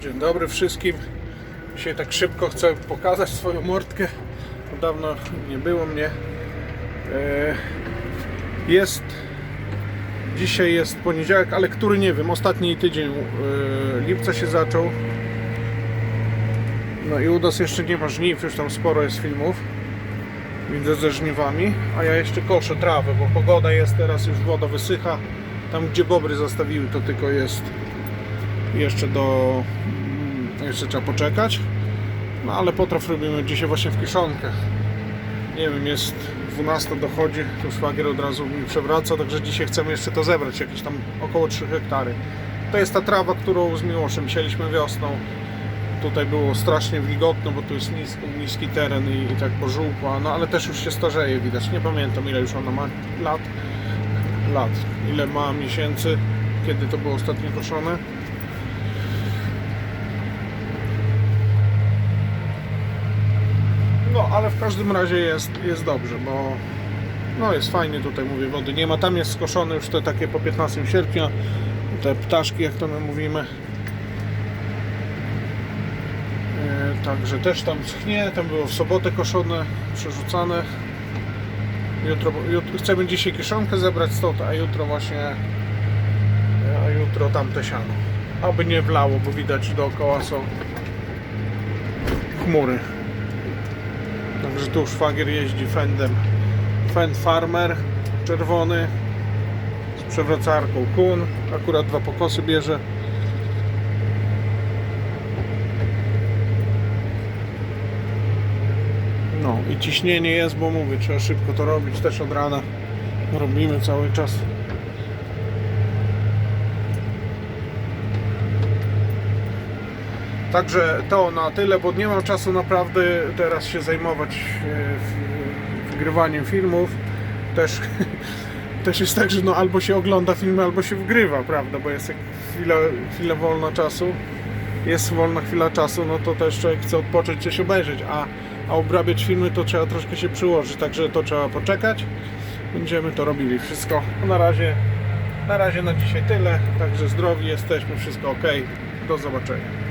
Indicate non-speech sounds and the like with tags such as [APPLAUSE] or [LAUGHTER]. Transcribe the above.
Dzień dobry wszystkim. Dzisiaj tak szybko chcę pokazać swoją mordkę. Dawno nie było mnie. E, Jest. Dzisiaj jest poniedziałek, ale który nie wiem, ostatni tydzień e, lipca się zaczął. No i u nas jeszcze nie ma żniw, już tam sporo jest filmów. Widzę ze żniwami, a ja jeszcze koszę trawę, bo pogoda jest teraz, już woda wysycha. Tam gdzie bobry zostawiły, to tylko jest jeszcze do. mm, jeszcze trzeba poczekać. No ale potraw robimy dzisiaj właśnie w kiszonkę. Nie wiem, jest 12 dochodzi, tu szwagier od razu mi przewraca, także dzisiaj chcemy jeszcze to zebrać, jakieś tam około 3 hektary. To jest ta trawa, którą z Miłoszem sieliśmy wiosną. Tutaj było strasznie wilgotno, bo tu jest niski, niski teren i, i tak pożółkła, no ale też już się starzeje widać. Nie pamiętam ile już ona ma lat. Lat. Ile ma miesięcy, kiedy to było ostatnio koszone. No, ale w każdym razie jest, jest dobrze, bo no jest fajnie tutaj, mówię, wody nie ma. Tam jest skoszone już te takie po 15 sierpnia, te ptaszki, jak to my mówimy. E, Także też tam schnie, tam było w sobotę koszone, przerzucane. Jutro, jutro chcemy dzisiaj kiszonkę zebrać stąd, a jutro właśnie a jutro tamte siano. Aby nie wlało, bo widać dookoła są chmury. Także tu szwagier jeździ Fendem. Fend Farmer czerwony z przewracarką Kun. Akurat dwa pokosy bierze. No i ciśnienie jest, bo mówię, trzeba szybko to robić też od rana. Robimy cały czas. Także to na tyle, bo nie mam czasu naprawdę teraz się zajmować e, w- wgrywaniem filmów. Też, [LAUGHS] też jest tak, że no albo się ogląda filmy, albo się wgrywa, prawda? Bo jest chwila, chwila wolna czasu, jest wolna chwila czasu, no to też człowiek chce odpocząć, coś obejrzeć, a, a obrabiać filmy to trzeba troszkę się przyłożyć, także to trzeba poczekać. Będziemy to robili wszystko. No na razie, na razie na dzisiaj tyle, także zdrowi jesteśmy, wszystko ok. Do zobaczenia.